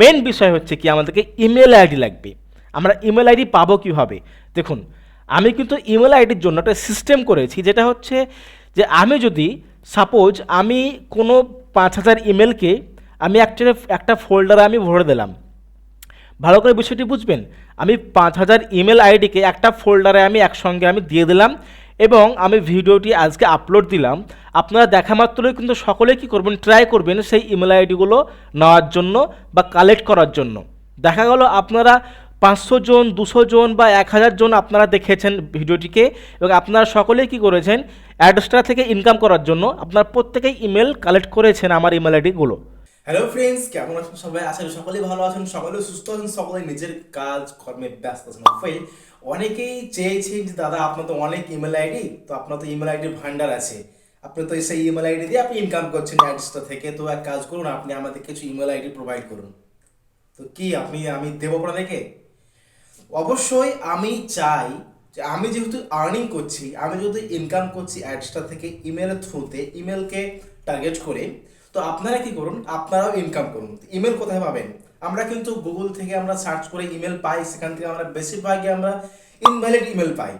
Main বিষয় হচ্ছে কি, আমাদেরকে ইমেল আইডি লাগবে। আমরা ইমেল আইডি পাবো কীভাবে? দেখুন, আমি কিন্তু ইমেল আইডির জন্য একটা সিস্টেম করেছি, যেটা হচ্ছে যে আমি যদি সাপোজ আমি কোনো পাঁচ হাজার ইমেলকে আমি একটা একটা ফোল্ডারে আমি ভরে দিলাম। ভালো করে বিষয়টি বুঝবেন? আমি পাঁচ হাজার ইমেল আইডিকে একটা ফোল্ডারে আমি একসঙ্গে আমি দিয়ে দিলাম এবং আমি ভিডিওটি আজকে আপলোড দিলাম। আপনারা দেখা মাত্রই কিন্তু সকলে কি করবেন ট্রাই করবেন সেই ইমেল আইডিগুলো নেওয়ার জন্য বা কালেক্ট করার জন্য। দেখা গেল আপনারা পাঁচশো জন, দুশো জন বা এক হাজার জন আপনারা দেখেছেন ভিডিওটিকে এবং আপনারা সকলেই কি করেছেন অ্যাডস্ট্রা থেকে ইনকাম করার জন্য আপনারা প্রত্যেকেই ইমেল কালেক্ট করেছেন আমার ইমেল আইডিগুলো। হ্যালো ফ্রেন্ডস কেমন আছেন সবাই? আশা সকলেই ভালো আছেন সকলে সুস্থ আছেন সকলে নিজের কাজ কর্মে ব্যস্ত আছেন। ফাইল অনেকেই চেয়েছেন যে, দাদা, আপনার তো অনেক ইমেল আইডি তো আপনার তো ইমেল আইডির ভান্ডার আছে। আপনি তো সেই ইমেল আইডি দিয়ে আপনি ইনকাম করছেন অ্যাডসটা থেকে। তো এক কাজ করুন, আপনি আমাদের কিছু ইমেল আইডি প্রোভাইড করুন। তো কি, আপনি, আমি দেবো আপনাদেরকে? অবশ্যই আমি চাই যে, আমি যেহেতু আর্নিং করছি, আমি যেহেতু ইনকাম করছি অ্যাডসটা থেকে ইমেলের থ্রুতে ইমেলকে টার্গেট করে তো আপনারা কি করুন, আপনারাও ইনকাম করুন। ইমেল কোথায় পাবেন? আমরা কিন্তু গুগল থেকে আমরা সার্চ করে ইমেল পাই, সেখান থেকে আমরা বেশিরভাগই আমরা ইনভ্যালিড ইমেল পাই।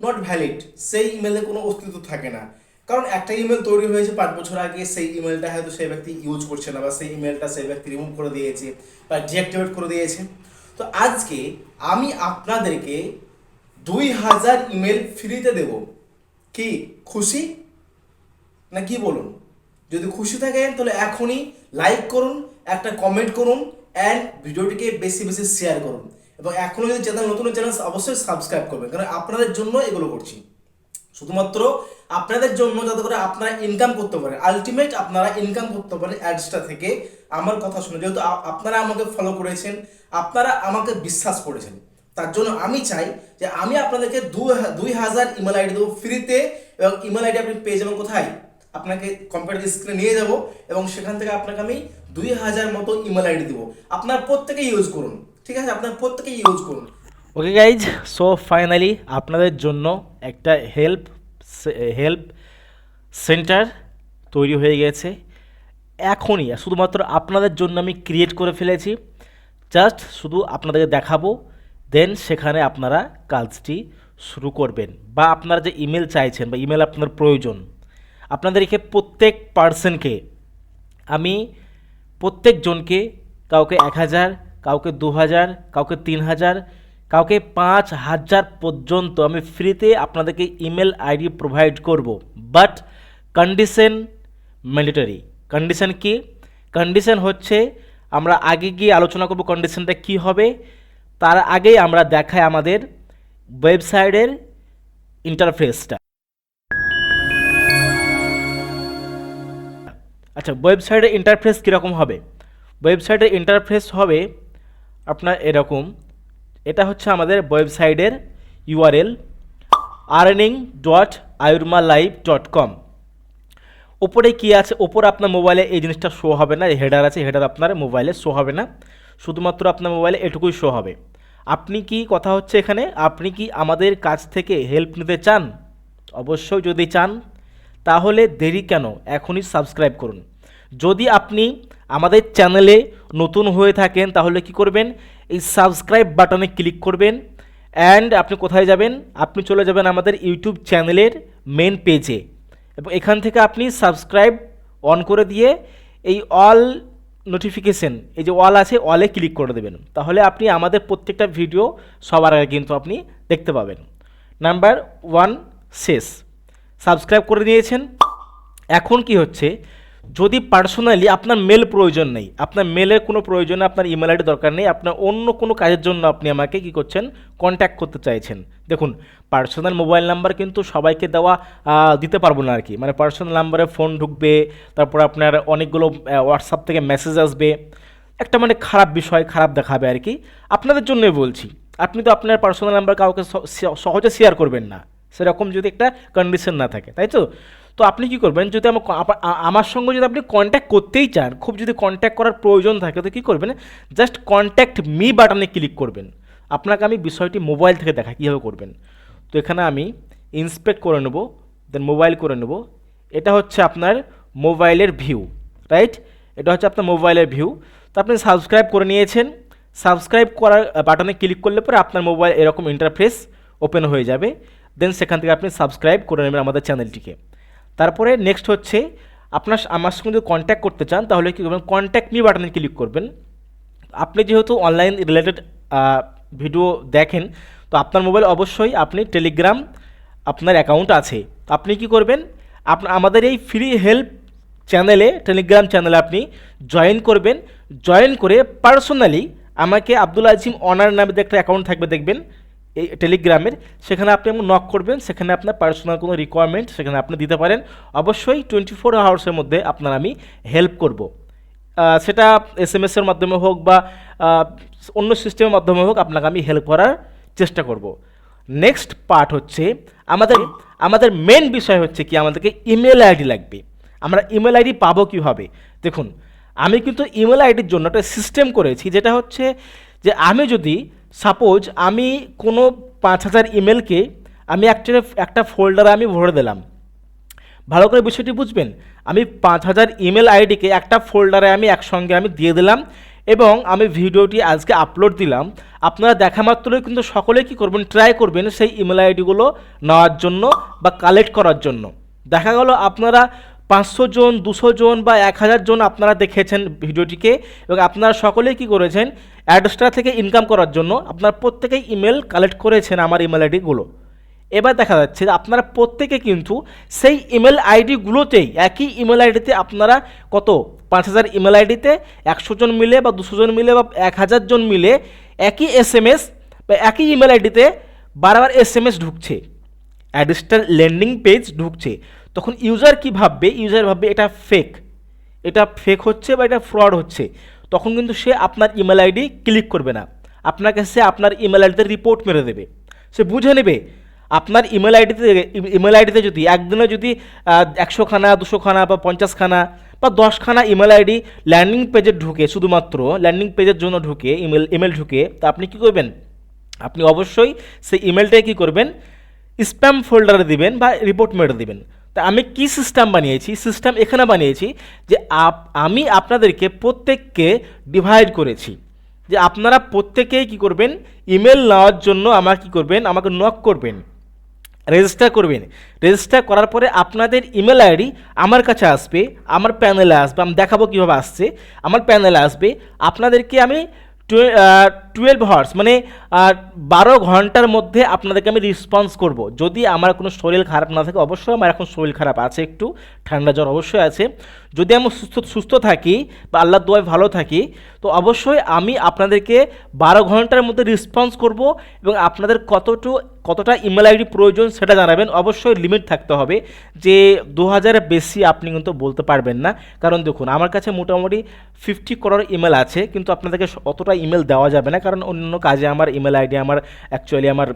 নট ভ্যালিড সেই ইমেলে কোনো অস্তিত্ব থাকে না। কারণ একটা ইমেল তৈরি হয়েছে পাঁচ বছর আগে, সেই ইমেলটা হয়তো সেই ব্যক্তি ইউজ করছে না, বা সেই ইমেলটা সেই ব্যক্তি রিমুভ করে দিয়েছে, বা ডিঅ্যাক্টিভেট করে দিয়েছে। তো আজকে আমি আপনাদেরকে দুই হাজার ইমেল ফ্রিতে দেব। কি, খুশি? না কি বলুন? যদি খুশি থাকেন, তাহলে এখনই লাইক করুন, একটা কমেন্ট করুন অ্যান্ড ভিডিওটিকে বেশি বেশি শেয়ার করুন। এবং এখনও যদি চ্যানেল নতুন চ্যানেল অবশ্যই সাবস্ক্রাইব করবেন, কারণ আপনাদের জন্য এগুলো করছি। শুধুমাত্র আপনাদের জন্য যাতে করে আপনারা ইনকাম করতে পারেন। আলটিমেট আপনারা ইনকাম করতে পারেন অ্যাডসটা থেকে। আমার কথা শুনে যেহেতু আপনারা আমাকে ফলো করেছেন, আপনারা আমাকে বিশ্বাস করেছেন। তার জন্য আমি চাই যে আমি আপনাদেরকে দু দুই হাজার ইমেল আইডি দেবো ফ্রিতে এবং ইমেল আইডি আপনি পেয়ে যাবেন কোথায়? আপনাকে কম্পিউটার স্ক্রিনে নিয়ে যাব এবং সেখান থেকে আপনাকে আমি দুই হাজার মতো ইমেল আইডি দেবো। আপনার প্রত্যেকে ইউজ করুন, ঠিক আছে? আপনার প্রত্যেকে ইউজ করুন। ওকে গাইজ সো ফাইনালি আপনাদের জন্য একটা হেল্প হেল্প সেন্টার তৈরি হয়ে গেছে। এখনই, শুধুমাত্র আপনাদের জন্য আমি ক্রিয়েট করে ফেলেছি। জাস্ট শুধু আপনাদেরকে দেখাবো দেন সেখানে আপনারা কাজটি শুরু করবেন বা আপনারা যে ইমেল চাইছেন বা ইমেল আপনার প্রয়োজন আপনাদেরকে প্রত্যেক পার্সনকে, আমি প্রত্যেকজনকে কাউকে এক হাজার, কাউকে দু হাজার, কাউকে তিন হাজার, কাউকে পাঁচ হাজার পর্যন্ত আমি ফ্রিতে আপনাদেরকে ইমেল আইডি প্রোভাইড করব। But condition mandatory. কন্ডিশন কি? কন্ডিশন হচ্ছে আমরা আগে গিয়ে আলোচনা করব কন্ডিশনটা কি হবে। তার আগেই আমরা দেখাই আমাদের ওয়েবসাইটের ইন্টারফেসটা আচ্ছা ওয়েবসাইটের ইন্টারফেস কীরকম হবে? ওয়েবসাইটের ইন্টারফেস হবে আপনার এরকম। এটা হচ্ছে আমাদের ওয়েবসাইটের URL earning dot ayurma live dot com ওপরে কী আছে? ওপরে আপনার মোবাইলে এই জিনিসটা শো হবে না হেডার আছে হেডার আপনার মোবাইলে শো হবে না। শুধুমাত্র আপনার মোবাইলে এটুকুই শো হবে। আপনি কি, কথা হচ্ছে এখানে, আপনি কি আমাদের কাছ থেকে হেল্প নিতে চান? অবশ্যই যদি চান তাহলে দেরি কেন? এখনই সাবস্ক্রাইব করুন। যদি আপনি আমাদের চ্যানেলে নতুন হয়ে থাকেন, তাহলে কি করবেন? এই সাবস্ক্রাইব বাটনে ক্লিক করবেন অ্যান্ড আপনি কোথায় যাবেন? আপনি চলে যাবেন আমাদের ইউটিউব চ্যানেলের মেন পেজে এবং এখান থেকে আপনি সাবস্ক্রাইব অন করে দিয়ে এই অল নোটিফিকেশন এই যে অল আছে অলে ক্লিক করে দেবেন। তাহলে আপনি আমাদের প্রত্যেকটা ভিডিও সবার আগে কিন্তু আপনি দেখতে পাবেন। নাম্বার ওয়ান শেষ। সাবস্ক্রাইব করে নিয়েছেন এখন কি হচ্ছে? যদি পার্সোনালি আপনার মেল প্রয়োজন নেই, আপনার মেলের কোনো প্রয়োজনে আপনার ইমেল আইডি দরকার নেই, আপনার অন্য কোনো কাজের জন্য আপনি আমাকে কি করছেন? কন্ট্যাক্ট করতে চাইছেন। দেখুন পার্সোনাল মোবাইল নাম্বার কিন্তু সবাইকে দেওয়া দিতে পারব না আর কি মানে পার্সোনাল নাম্বারে ফোন ঢুকবে, তারপর আপনার অনেকগুলো হোয়াটসঅ্যাপ থেকে মেসেজ আসবে। একটা মানে খারাপ বিষয়, খারাপ দেখাবে আর কি আপনাদের জন্যই বলছি, আপনি তো আপনার পার্সোনাল নাম্বার কাউকে সহজে শেয়ার করবেন না। সেরকম যদি একটা কন্ডিশন না থাকে, তাই তো? তো আপনি কি করবেন, যদি আমার আমার সঙ্গে যদি আপনি কন্ট্যাক্ট করতেই চান, খুব যদি কন্ট্যাক্ট করার প্রয়োজন থাকে, তো কী করবেন জাস্ট কন্ট্যাক্ট মি বাটনে ক্লিক করবেন। আপনাকে আমি বিষয়টি মোবাইল থেকে দেখা কীভাবে করবেন। তো এখানে আমি ইন্সপেক্ট করে নেব দেন মোবাইল করে নেব। এটা হচ্ছে আপনার মোবাইলের ভিউ রাইট এটা হচ্ছে আপনার মোবাইলের ভিউ তো আপনি সাবস্ক্রাইব করে নিয়েছেন সাবস্ক্রাইব করার বাটনে ক্লিক করলে পরে আপনার মোবাইল এরকম ইন্টারফেস ওপেন হয়ে যাবে। দেন সেখান থেকে আপনি সাবস্ক্রাইব করে নেবেন আমাদের চ্যানেলটিকে। তারপরে নেক্সট হচ্ছে, আপনার আমার সঙ্গে যদি কন্ট্যাক্ট করতে চান, তাহলে কী করবেন? কন্ট্যাক্ট মি বাটনে ক্লিক করবেন। আপনি যেহেতু অনলাইন রিলেটেড ভিডিও দেখেন, তো আপনার মোবাইল অবশ্যই আপনি টেলিগ্রাম আপনার অ্যাকাউন্ট আছে। আপনি কি করবেন? আপনার আমাদের এই ফ্রি হেল্প চ্যানেলে টেলিগ্রাম চ্যানেলে আপনি জয়েন করবেন। জয়েন করে পার্সোনালি আমাকে আব্দুল আজিম অনার নামে একটা অ্যাকাউন্ট থাকবে, দেখবেন। এই টেলিগ্রামের, সেখানে আপনি নক করবেন, সেখানে আপনার পার্সোনাল কোনো রিকোয়ারমেন্ট সেখানে আপনি দিতে পারেন। অবশ্যই টোয়েন্টি ফোর আওয়ার্সের মধ্যে আপনার আমি হেল্প করব। সেটা এস এম এসের মাধ্যমে হোক বা অন্য সিস্টেমের মাধ্যমে হোক আপনাকে আমি হেল্প করার চেষ্টা করব। নেক্সট পার্ট হচ্ছে আমাদের আমাদের মেন বিষয় হচ্ছে কি, আমাদেরকে ইমেল আইডি লাগবে। আমরা ইমেল আইডি পাবো কীভাবে? দেখুন, আমি কিন্তু ইমেল আইডির জন্য একটা সিস্টেম করেছি, যেটা হচ্ছে যে আমি যদি সাপোজ আমি কোনো পাঁচ হাজার ইমেলকে আমি অ্যাকচুয়ালি একটা ফোল্ডারে আমি ভরে দিলাম। ভালো করে বিষয়টি বুঝবেন? আমি পাঁচ হাজার ইমেল আইডিকে একটা ফোল্ডারে আমি একসঙ্গে আমি দিয়ে দিলাম এবং আমি ভিডিওটি আজকে আপলোড দিলাম। আপনারা দেখা মাত্রই কিন্তু সকলে কি করবেন? ট্রাই করবেন সেই ইমেল আইডিগুলো নেওয়ার জন্য বা কালেক্ট করার জন্য। দেখা গেল আপনারা পাঁচশো জন, দুশো জন বা এক হাজার জন আপনারা দেখেছেন ভিডিওটিকে এবং আপনারা সকলেই কি করেছেন, অ্যাডস্টার থেকে ইনকাম করার জন্য আপনারা প্রত্যেকেই ইমেল কালেক্ট করেছেন আমার ইমেল আইডিগুলো এবার দেখা যাচ্ছে যে আপনারা প্রত্যেকে কিন্তু সেই ইমেল আইডিগুলোতেই একই ইমেল আইডিতে আপনারা কত? পাঁচ হাজার ইমেল আইডিতে একশো জন মিলে বা দুশো জন মিলে বা এক হাজার জন মিলে একই এস এম এস বা একই ইমেল আইডিতে বারবার এস এম এস ঢুকছে। অ্যাডিস্টার ল্যান্ডিং পেজ ঢুকছে। তখন ইউজার কি ভাববে? ইউজার ভাববে, এটা ফেক এটা ফেক হচ্ছে বা এটা ফ্রড হচ্ছে। তখন কিন্তু সে আপনার ইমেল আইডি ক্লিক করবে না। আপনার কাছে আপনার ইমেল আইডিতে রিপোর্ট মেরে দেবে। সে বুঝে নেবে, আপনার ইমেল আইডিতে ইমেল আইডিতে যদি একদিনে যদি একশোখানা, দুশোখানা বা পঞ্চাশখানা বা দশখানা ইমেল আইডি ল্যান্ডিং পেজে ঢুকে, শুধুমাত্র ল্যান্ডিং পেজের জন্য ঢুকে ইমেল ইমেল ঢুকে, তা আপনি কী করবেন? আপনি অবশ্যই সেই ইমেলটাই কী করবেন? স্প্যাম ফোল্ডারে দিবেন বা রিপোর্ট মেরে দিবেন। তা আমি কি সিস্টেম বানিয়েছি? সিস্টেম এখানে বানিয়েছি যে আপ, আমি আপনাদেরকে প্রত্যেককে ডিভাইড করেছি। যে আপনারা প্রত্যেকেই কি করবেন? ইমেল নেওয়ার জন্য আমার কি করবেন? আমাকে নক করবেন। রেজিস্টার করবেন। রেজিস্টার করার পরে আপনাদের ইমেল আইডি আমার কাছে আসবে, আমার প্যানেলে আসবে, আমি দেখাবো কীভাবে আসছে। আমার প্যানেলে আসবে। আপনাদেরকে আমি টুয়েলভ হাওয়ার্স মানে বারো ঘণ্টার মধ্যে আপনাদেরকে আমি রেসপন্স করব। যদি আমার কোনো শরীর খারাপ না থাকে, অবশ্যই আমার এখন শরীর খারাপ আছে, একটু ঠান্ডা জ্বর অবশ্যই আছে। যদি আমি সুস্থ সুস্থ থাকি বা আল্লাহ দোয়ায় ভালো থাকি, তো অবশ্যই আমি আপনাদেরকে বারো ঘণ্টার মধ্যে রেসপন্স করব এবং আপনাদের কতটু, কতটা ইমেল আইডি প্রয়োজন সেটা জানাবেন। অবশ্যই লিমিট থাকতে হবে যে দু হাজারের বেশি আপনি কিন্তু বলতে পারবেন না। কারণ দেখুন, আমার কাছে মোটামুটি ফিফটি করার ইমেল আছে, কিন্তু আপনাদেরকে অতটা ইমেল দেওয়া যাবে না। কারণ অন্য কাজে আমার ইমেল আইডি আমার অ্যাকচুয়ালি আমার,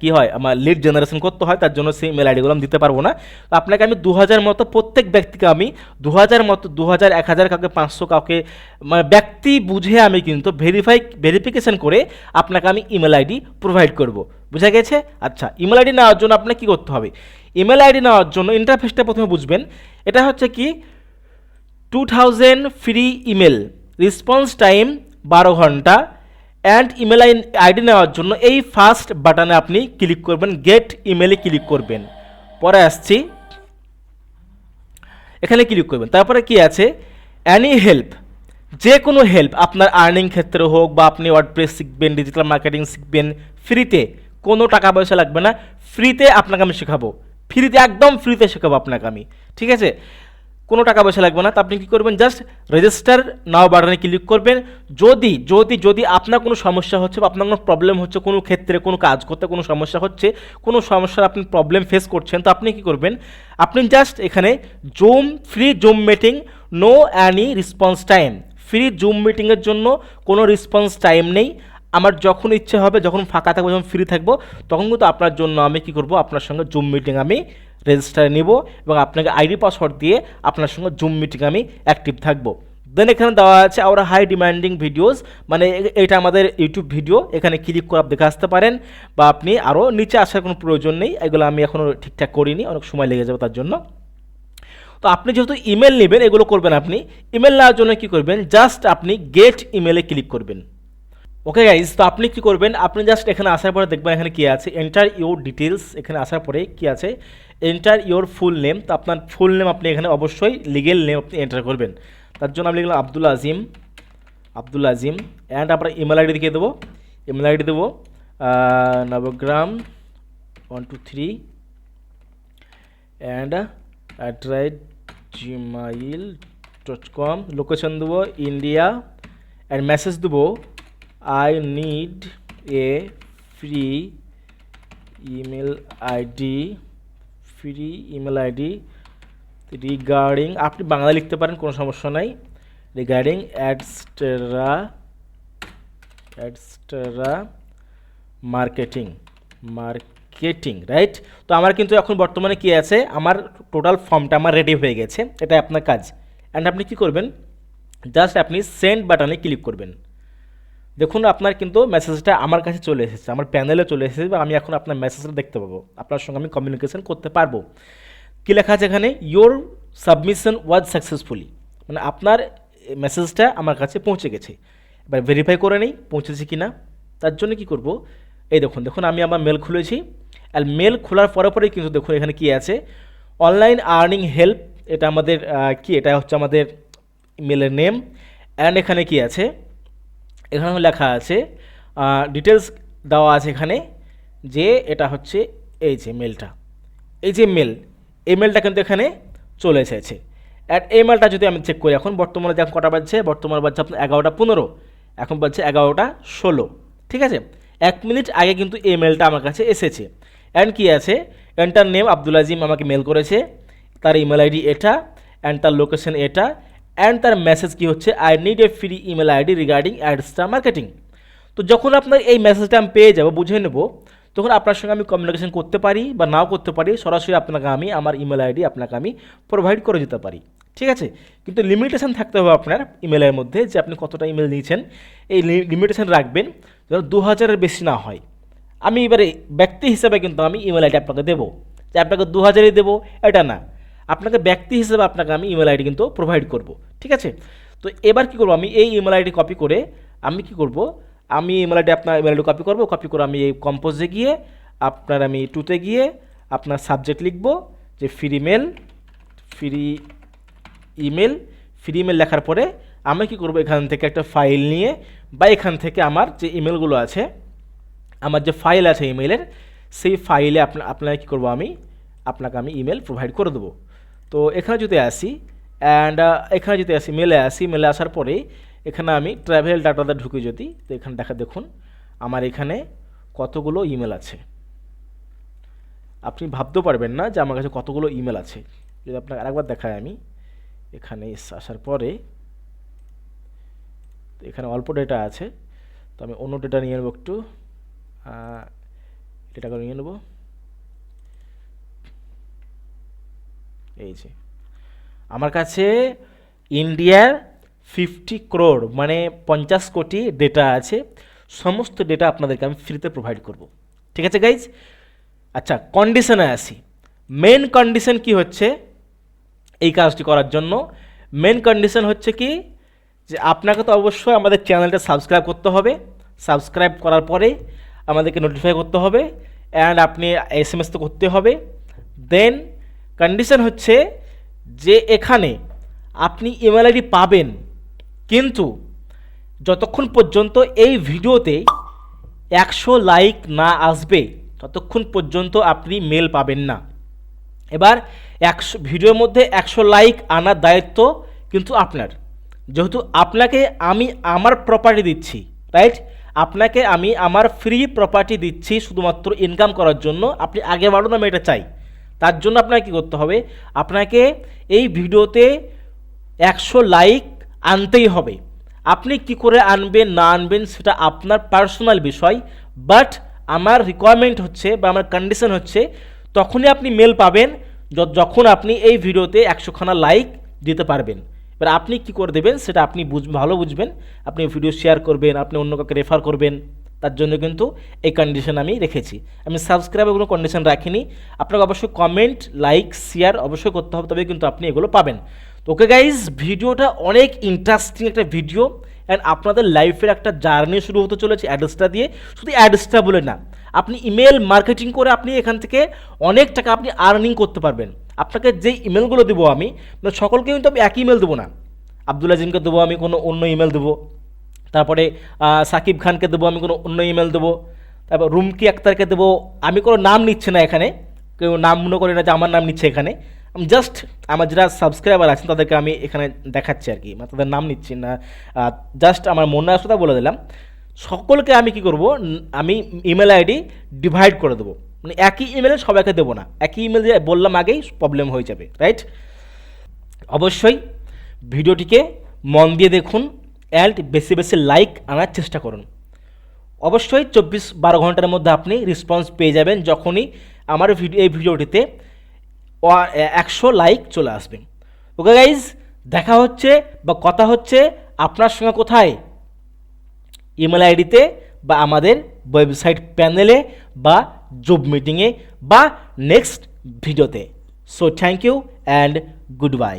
কি হয়, আমার লিড জেনারেশন করতে হয়, তার জন্য সেই ইমেল আইডিগুলো আমি দিতে পারব না। আপনাকে আমি দু হাজার মতো প্রত্যেক ব্যক্তিকে আমি দু হাজার মতো দু হাজার এক হাজার কাউকে, পাঁচশো কাউকে মানে ব্যক্তি বুঝে আমি কিন্তু ভেরিফাই ভেরিফিকেশন করে আপনাকে আমি ইমেল আইডি প্রোভাইড করব। বুঝা গেছে? আচ্ছা ইমেল আইডি নেওয়ার জন্য আপনাকে কী করতে হবে? ইমেল আইডি নেওয়ার জন্য ইন্টারফেসটা প্রথমে বুঝবেন। এটা হচ্ছে কি? Two thousand free email response time বারো ঘণ্টা অ্যান্ড ইমেল আইডি নেওয়ার জন্য এই ফার্স্ট বাটনে আপনি ক্লিক করবেন গেট ইমেলে ক্লিক করবেন। পরে আসছি। এখানে ক্লিক করবেন। তারপরে কি আছে? অ্যানি হেল্প যে কোনো হেল্প আপনার আর্নিং ক্ষেত্রে হোক বা আপনি ওয়ার্ডপ্রেস শিখবেন ডিজিটাল মার্কেটিং শিখবেন ফ্রিতে কোনো টাকা পয়সা লাগবে না। ফ্রিতে আপনাকে আমি শেখাবো। ফ্রিতে একদম ফ্রিতে শেখাবো আপনাকে আমি। ঠিক আছে? কোনো টাকা পয়সা লাগবে না, তো আপনি কী করবেন? জাস্ট রেজিস্টার নাও বাটনে ক্লিক করবেন। যদি যদি যদি আপনার কোনো সমস্যা হচ্ছে বা আপনার কোনো প্রবলেম হচ্ছে, কোনো ক্ষেত্রে কোনো কাজ করতে কোনো সমস্যা হচ্ছে, কোনো সমস্যার আপনি প্রবলেম ফেস করছেন, তো আপনি কী করবেন? আপনি জাস্ট এখানে zoom free zoom meeting no any response time free zoom মিটিংয়ের জন্য কোনো রেসপন্স টাইম নেই। আমার যখন ইচ্ছে হবে, যখন ফাঁকা থাকব, যখন ফ্রি থাকব, তখন কিন্তু আপনার জন্য আমি কি করব? আপনার সঙ্গে জুম মিটিং আমি রেজিস্টার নিব এবং আপনাকে আইডি পাসওয়ার্ড দিয়ে আপনার সঙ্গে জুম মিটিং আমি অ্যাক্টিভ থাকব। দেন এখানে দেওয়া আছে আওয়ার হাই ডিমান্ডিং ভিডিওস মানে এটা আমাদের ইউটিউব ভিডিও এখানে ক্লিক করে আপনি দেখে আসতে পারেন বা আপনি আরও নিচে আসার কোনো প্রয়োজন নেই, এগুলো আমি এখনও ঠিকঠাক করিনি, অনেক সময় লেগে যাবে তার জন্য। তো আপনি যেহেতু ইমেল নেবেন, এগুলো করবেন আপনি ইমেল নেওয়ার জন্য কি করবেন? জাস্ট আপনি গেট ইমেলে ক্লিক করবেন। ওকে গাইজ তো আপনি কি করবেন? আপনি জাস্ট এখানে আসার পরে দেখবেন এখানে কি আছে? এন্টার ইউর ডিটেলস এখানে আসার পরে কি আছে? এন্টার ইউর ফুল নেম তো আপনার ফুল নেম আপনি এখানে অবশ্যই লিগেল নেম আপনি এন্টার করবেন। তার জন্য আমি লিখলাম আব্দুল আজিম আব্দুল আজিম অ্যান্ড আপনার ইমেল আইডি লিখে দেবো। ইমেল আইডি দেবো Nabagram one two three and at rate Gmail dot com location দেবো ইন্ডিয়া অ্যান্ড মেসেজ দেবো I need a free email ID free email ID regarding আপনি বাংলা লিখতে পারেন, কোনো সমস্যা নাই। Regarding Adsterra Adsterra marketing marketing right তো আমার কিন্তু এখন বর্তমানে কি আছে? আমার টোটাল ফর্মটা আমার রেডি হয়ে গেছে। এটা আপনার কাজ। অ্যান্ড আপনি কি করবেন? জাস্ট আপনি সেন্ড বাটনে ক্লিক করবেন। দেখুন, আপনার কিন্তু মেসেজটা আমার কাছে চলে এসেছে, আমার প্যানেলে চলে এসেছে, বা আমি এখন আপনার মেসেজটা দেখতে পাবো। আপনার সঙ্গে আমি কমিউনিকেশন করতে পারব। কী লেখা আছে এখানে? ইয়োর সাবমিশন ওয়াজ সাকসেসফুলি মানে আপনার মেসেজটা আমার কাছে পৌঁছে গেছে। এবার ভেরিফাই করে নেই, পৌঁছেছে কি না তার জন্য কি করব? এই দেখুন দেখুন, আমি আমার মেল খুলেছি। আর মেল খোলার পরে পরেই কিন্তু দেখুন, এখানে কি আছে? অনলাইন আর্নিং হেল্প এটা আমাদের কি? এটা হচ্ছে আমাদের মেলের নেম অ্যান্ড এখানে কি আছে? এখানে লেখা আছে ডিটেলস দেওয়া আছে এখানে যে এটা হচ্ছে এই যে মেলটা এই যে মেল এই মেলটা কিন্তু এখানে চলে এসেছে। অ্যাট এই মেলটা যদি আমি চেক করি, এখন বর্তমানে দেখুন কটা বাজছে? বর্তমানে বাজছে আপনার এগারোটা পনেরো, এখন বাজছে এগারোটা ষোলো, ঠিক আছে? এক মিনিট আগে কিন্তু এই মেলটা আমার কাছে এসেছে। অ্যান্ড কি আছে? এন্টার নেম আব্দুল আজিম আমাকে মেল করেছে। তার ইমেল আইডি এটা অ্যান্ড তার লোকেশন এটা অ্যান্ড তার মেসেজ কি হচ্ছে? I need a free email ID regarding Adsterra marketing তো যখন আপনার এই মেসেজটা আমি পেয়ে যাব, বুঝে নেব, তখন আপনার সঙ্গে আমি কমিউনিকেশন করতে পারি বা নাও করতে পারি, সরাসরি আপনাকে আমি আমার ইমেল আইডি আপনাকে আমি প্রোভাইড করে দিতে পারি। ঠিক আছে? কিন্তু লিমিটেশন থাকতে হবে আপনার ইমেলের মধ্যে যে আপনি কতটা ইমেল নিয়েছেন। এই লিমিটেশন রাখবেন যেন দু হাজারের বেশি না হয়। আমি এবারে ব্যক্তি হিসেবে কিন্তু আমি ইমেল আইডি আপনাকে দেবো। যে আপনাকে দু হাজারই দেবো, এটা না। আপনাকে ব্যক্তি হিসেবে আপনাকে আমি ইমেল আইডি কিন্তু প্রোভাইড করব, ঠিক আছে? তো এবার কি করব, আমি এই ইমেল আইডি কপি করে আমি কি করব? আমি ইমেল আইডি আপনার ইমেল আইডি কপি করব কপি করে আমি এই কম্পোজে গিয়ে, আপনার আমি টুতে গিয়ে আপনার সাবজেক্ট লিখব, যে free mail free email free email লেখার পরে আমি কি করব, এখান থেকে একটা ফাইল নিয়ে বা এখান থেকে আমার যে ইমেলগুলো আছে, আমার যে ফাইল আছে ইমেলের সেই ফাইলে আপনার আপনাকে কী করব আমি, আপনাকে আমি ইমেল প্রোভাইড করে দেবো। তো এখানে যদি আসি অ্যান্ড এখানে যদি আসি, মেলে আসি, মেলে আসার পরে এখানে আমি ট্রাভেল ডাটাতে ঢুকি যদি, তো এখানে দেখা, দেখুন, আমার এখানে কতগুলো ইমেল আছে। আপনি ভাবতেও পারবেন না যে আমার কাছে কতগুলো ইমেল আছে। যদি আপনাকে আরেকবার দেখায় আমি, এখানে আসার পরে, তো এখানে অল্প ডেটা আছে, তো আমি অন্য ডেটা নিয়ে নেব একটু ডেটাগুলো নিয়ে নেব। এই যে। আমার কাছে ইন্ডিয়ার ফিফটি ক্রোড় মানে পঞ্চাশ কোটি ডেটা আছে, সমস্ত ডেটা আপনাদেরকে আমি ফ্রিতে প্রোভাইড করব। ঠিক আছে গাইজ আচ্ছা কন্ডিশনে আসি। মেন কন্ডিশন কি হচ্ছে? এই কাজটি করার জন্য। মেন কন্ডিশন হচ্ছে কি? যে আপনাকে তো অবশ্যই আমাদের চ্যানেলটা সাবস্ক্রাইব করতে হবে। সাবস্ক্রাইব করার পরে আমাদেরকে নোটিফাই করতে হবে। অ্যান্ড আপনি এস এম এস তো করতে হবে। দেন কন্ডিশন হচ্ছে যে এখানে আপনি ইমেল আইডি পাবেন। কিন্তু যতক্ষণ পর্যন্ত এই ভিডিওতে একশো লাইক না আসবে, ততক্ষণ পর্যন্ত আপনি মেল পাবেন না। এবার একশো, ভিডিওর মধ্যে একশো লাইক আনার দায়িত্ব কিন্তু আপনার। যেহেতু আপনাকে আমি আমার প্রপার্টি দিচ্ছি রাইট আপনাকে আমি আমার ফ্রি প্রপার্টি দিচ্ছি শুধুমাত্র ইনকাম করার জন্য। আপনি আগে বাড়ুন আমি এটা চাই। তার জন্য আপনাকে কী করতে হবে? আপনাকে এই ভিডিওতে একশো লাইক আনতেই হবে। আপনি কি করে আনবেন, না আনবেন সেটা আপনার পার্সোনাল বিষয়। বাট আমার রিকোয়ারমেন্ট হচ্ছে বা আমার কন্ডিশন হচ্ছে, তখনই আপনি মেল পাবেন যখন আপনি এই ভিডিওতে একশোখানা লাইক দিতে পারবেন। এবার আপনি কি করে দেবেন সেটা আপনি বুঝ, ভালো বুঝবেন। আপনি ভিডিও শেয়ার করবেন, আপনি অন্য কাউকে রেফার করবেন। তার জন্য কিন্তু এই কন্ডিশন আমি রেখেছি। আমি সাবস্ক্রাইবে কোনো কন্ডিশন রাখিনি। আপনাকে অবশ্যই কমেন্ট লাইক শেয়ার অবশ্যই করতে হবে তবে কিন্তু আপনি এগুলো পাবেন। তো ওকে গাইজ ভিডিওটা অনেক ইন্টারেস্টিং একটা ভিডিও অ্যান্ড আপনাদের লাইফের একটা জার্নি শুরু হতে চলেছে অ্যাড্রেসটা দিয়ে। শুধু অ্যাড্রেসটা বলে না, আপনি ইমেল মার্কেটিং করে আপনি এখান থেকে অনেক টাকা আপনি আর্নিং করতে পারবেন। আপনাকে যে ইমেলগুলো দেবো আমি সকলকে কিন্তু আমি একই ইমেল দেবো না। আব্দুল আজিমকে দেবো আমি, কোনো অন্য ইমেল দেবো। তারপরে সাকিব খানকে দেবো, আমি কোনো অন্য ইমেল দেবো। তারপর রুমকি আক্তারকে দেবো। আমি কোনো নাম নিচ্ছি না এখানে। কেউ নাম মনে করে না যে আমার নাম নিচ্ছে এখানে। আমি জাস্ট আমার যারা সাবস্ক্রাইবার আছেন, তাদেরকে আমি এখানে দেখাচ্ছি আর কি। মানে তাদের নাম নিচ্ছি না। জাস্ট আমার মনে আসলে বলে দিলাম। সকলকে আমি কি করব? আমি ইমেল আইডি ডিভাইড করে দেবো। মানে একই ইমেলে সবাইকে দেবো না। একই ইমেল দিয়ে বললাম আগেই প্রবলেম হয়ে যাবে। রাইট অবশ্যই, ভিডিওটিকে মন দিয়ে দেখুন। অ্যান্ড বেশি বেশি লাইক আনার চেষ্টা করুন। অবশ্যই চব্বিশ বারো ঘণ্টার মধ্যে আপনি রেসপন্স পেয়ে যাবেন যখনই আমার ভিডিও এই ভিডিওটিতে একশো লাইক চলে আসবে। ওকে গাইজ দেখা হচ্ছে বা কথা হচ্ছে আপনার সঙ্গে কোথায়? ইমেল আইডিতে বা আমাদের ওয়েবসাইট প্যানেলে বা জব মিটিংয়ে বা নেক্সট ভিডিওতে so thank you and goodbye